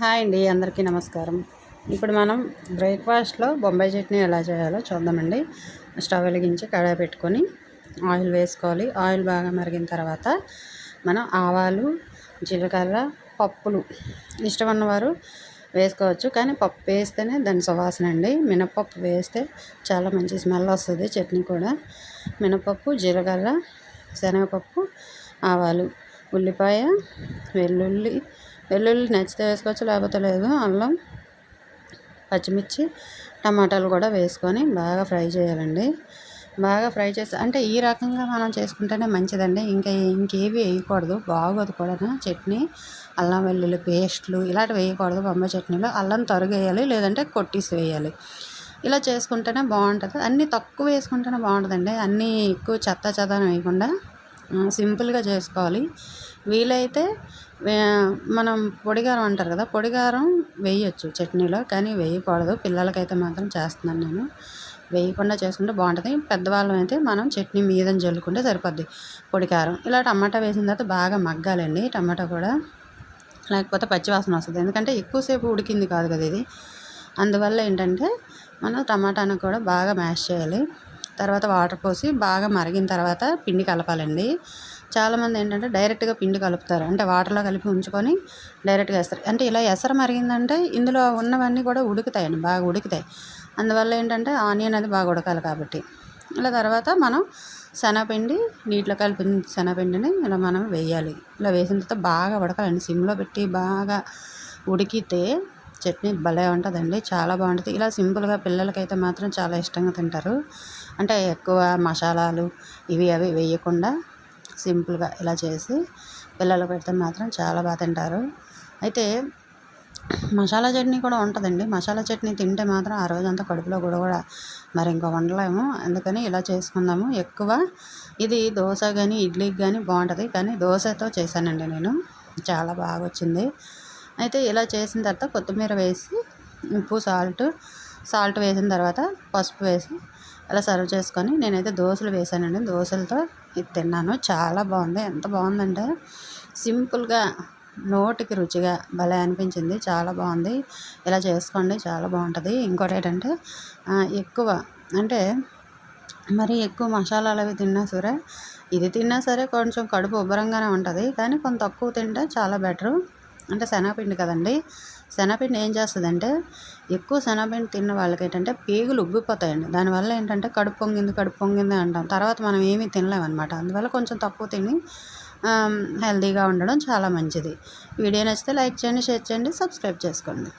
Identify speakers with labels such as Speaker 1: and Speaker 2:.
Speaker 1: Hi అండి అందరికీ నమస్కారం. ఇప్పుడు మనం బ్రేక్ఫాస్ట్లో బొంబాయి చట్నీ ఎలా చేయాలో చూద్దామండి. స్టవ్ వెలిగించి కడాయి పెట్టుకొని ఆయిల్ వేసుకోవాలి. ఆయిల్ బాగా మరిగిన తర్వాత మనం ఆవాలు జీలకర్ర పప్పులు ఇష్టం ఉన్నవారు వేసుకోవచ్చు. కానీ పప్పు వేస్తేనే దాని సువాసన అండి. మినపప్పు వేస్తే చాలా మంచి స్మెల్ వస్తుంది చట్నీ కూడా. మినపప్పు జీలకర్ర శనగపప్పు ఆవాలు ఉల్లిపాయ వెల్లుల్లి వెల్లుల్లి నచ్చితే వేసుకోవచ్చు లేకపోతే లేదు. అల్లం పచ్చిమిర్చి టమాటాలు కూడా వేసుకొని బాగా ఫ్రై చేయాలండి. బాగా ఫ్రై చేసి అంటే ఈ రకంగా మనం చేసుకుంటేనే మంచిదండి. ఇంకా ఇంకేవి వేయకూడదు. బాగోదు కూడా. చట్నీ అల్లం వెల్లుల్లి పేస్ట్లు ఇలాంటివి వేయకూడదు. బొమ్మ చట్నీలో అల్లం తరుగేయాలి లేదంటే కొట్టిసి వేయాలి. ఇలా చేసుకుంటేనే బాగుంటుంది. అన్నీ తక్కువ వేసుకుంటేనే బాగుంటుందండి. అన్నీ ఎక్కువ చెత్త చెదారం వేయకుండా సింపుల్గా చేసుకోవాలి. వీలైతే మనం పొడిగారం అంటారు కదా పొడిగారం వేయచ్చు చట్నీలో కానీ వేయకూడదు. పిల్లలకైతే మాత్రం చేస్తున్నాను నేను. వేయకుండా చేసుకుంటే బాగుంటుంది. పెద్దవాళ్ళం అయితే మనం చట్నీ మీద జల్లుకుంటే సరిపోద్ది పొడికారం ఇలా టమాటా వేసిన తర్వాత బాగా మగ్గాలండి. టమాటా కూడా లేకపోతే పచ్చివాసన వస్తుంది. ఎందుకంటే ఎక్కువసేపు ఉడికింది కాదు కదా ఇది. అందువల్ల ఏంటంటే మనం టమాటాను కూడా బాగా మ్యాష్ చేయాలి. తర్వాత వాటర్ పోసి బాగా మరిగిన తర్వాత పిండి కలపాలండి. చాలామంది ఏంటంటే డైరెక్ట్గా పిండి కలుపుతారు. అంటే వాటర్లో కలిపి ఉంచుకొని డైరెక్ట్గా వేస్తారు. అంటే ఇలా ఎసరు మరిగిందంటే ఇందులో ఉన్నవన్నీ కూడా ఉడుకుతాయండి బాగా ఉడుకుతాయి. అందువల్ల ఏంటంటే ఆనియన్ అది బాగా ఉడకాలి కాబట్టి. ఇలా తర్వాత మనం శనగపిండి నీటిలో కలిపిన శనగపిండిని ఇలా మనం వేయాలి. ఇలా వేసిన తర్వాత బాగా ఉడకాలండి. సిమ్లో పెట్టి బాగా ఉడికితే చట్నీ భలే ఉంటుందండి. చాలా బాగుంటుంది. ఇలా సింపుల్గా పిల్లలకైతే మాత్రం చాలా ఇష్టంగా తింటారు. అంటే ఎక్కువ మసాలాలు ఇవి అవి వేయకుండా సింపుల్గా ఇలా చేసి పిల్లలకు పెడితే మాత్రం చాలా బాగా తింటారు. అయితే మసాలా చట్నీ కూడా ఉంటుందండి. మసాలా చట్నీ తింటే మాత్రం ఆ రోజంతా కడుపులో కూడా కూడా మరి ఇంకా వండలేము. అందుకని ఇలా చేసుకుందాము. ఎక్కువ ఇది దోశ కానీ ఇడ్లీకి కానీ బాగుంటుంది. కానీ దోశతో చేశానండి నేను. చాలా బాగా వచ్చింది. అయితే ఇలా చేసిన తర్వాత కొత్తిమీర వేసి ఉప్పు సాల్ట్ సాల్ట్ వేసిన తర్వాత పసుపు వేసి అలా సర్వ్ చేసుకొని నేనైతే దోశలు వేసానండి. దోశలతో ఇది తిన్నాను. చాలా బాగుంది. ఎంత బాగుందంటే సింపుల్గా నోటికి రుచిగా భలే అనిపించింది. చాలా బాగుంది. ఇలా చేసుకోండి. చాలా బాగుంటుంది. ఇంకోటి ఏంటంటే ఎక్కువ అంటే మరి ఎక్కువ మసాలాలు అవి తిన్నా సరే ఇది తిన్నా సరే కొంచెం కడుపు ఉబ్బరంగానే ఉంటుంది. కానీ కొంత తక్కువ తింటే చాలా బెటరు. అంటే శనగపిండి కదండి. శనగపిండి ఏం చేస్తుందంటే ఎక్కువ శనగపిండి తిన్న వాళ్ళకి ఏంటంటే పేగులు ఉబ్బిపోతాయండి. దానివల్ల ఏంటంటే కడుపు పొంగింది కడుపు పొంగింది అంటాం. తర్వాత మనం ఏమీ తినలేమన్నమాట. అందువల్ల కొంచెం తక్కువ తిని హెల్తీగా ఉండడం చాలా మంచిది. వీడియో నచ్చితే లైక్ చేయండి షేర్ చేయండి సబ్స్క్రైబ్ చేసుకోండి.